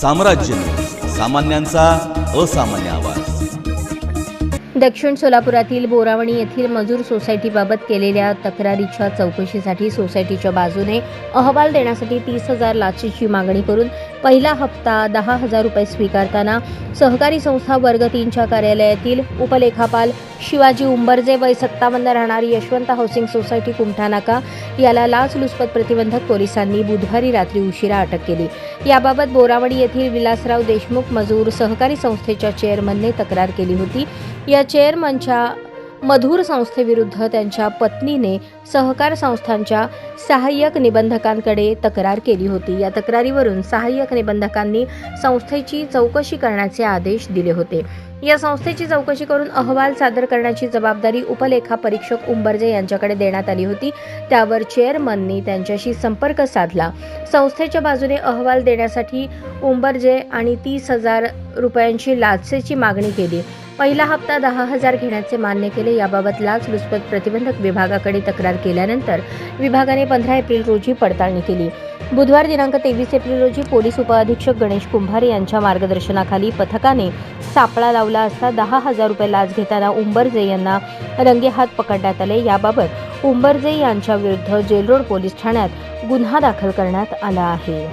साम्राज्य सामान्यांचा असामान्य आवाज. दक्षिण सोलापुरातील बोरावणी येथील मजूर सोसायटीबाबत केलेल्या तक्रारीच्या चौकशीसाठी सोसायटीच्या बाजूने अहवाल देण्यासाठी तीस हजार लाचेची मागणी करून पहिला हप्ता दहा हजार रुपये स्वीकारताना सहकारी संस्था वर्ग तीनच्या कार्यालयातील उपलेखापाल शिवाजी उंबरजे वय सत्तावन्न राहणारी यशवंत हाऊसिंग सोसायटी कुमठा नाका याला लाचलुचपत प्रतिबंधक पोलिसांनी बुधवारी रात्री उशिरा अटक केली. याबाबत बोरावडी येथील विलासराव देशमुख मजूर सहकारी संस्थेच्या चेअरमनने तक्रार केली होती. या चेअरमनच्या मधुर संस्थेविरुद्ध त्यांच्या पत्नीने सहकार संस्थांच्या सहाय्यक निबंधकांकडे तक्रार केली होती. या तक्रारीवरून सहाय्यक निबंधकांनी संस्थेची चौकशी करण्याचे आदेश दिले होते. या संस्थेची चौकशी करून अहवाल सादर करण्याची जबाबदारी उपलेखा परीक्षक उंबरजे यांच्याकडे देण्यात आली होती. त्यावर चेअरमननी त्यांच्याशी संपर्क साधला. संस्थेच्या बाजूने अहवाल देण्यासाठी उंबरजे आणि तीस हजार रुपयांची लाचेची मागणी केली. पहिला हप्ता दहा हजार घेण्याचे मान्य केले. याबाबत लाचलुचपत प्रतिबंधक विभागाकडे तक्रार केल्यानंतर विभागाने पंधरा एप्रिल रोजी पडताळणी केली. बुधवार दिनांक तेवीस एप्रिल रोजी पोलीस उपअधीक्षक गणेश कुंभार यांच्या मार्गदर्शनाखाली पथकाने सापळा लावला असता दहा हजार रुपये लाच घेताना उंबरजे यांना रंगेहात पकडण्यात आले. याबाबत उंबरजे यांच्या विरुद्ध जेलरोड पोलीस ठाण्यात गुन्हा दाखल करण्यात आला आहे.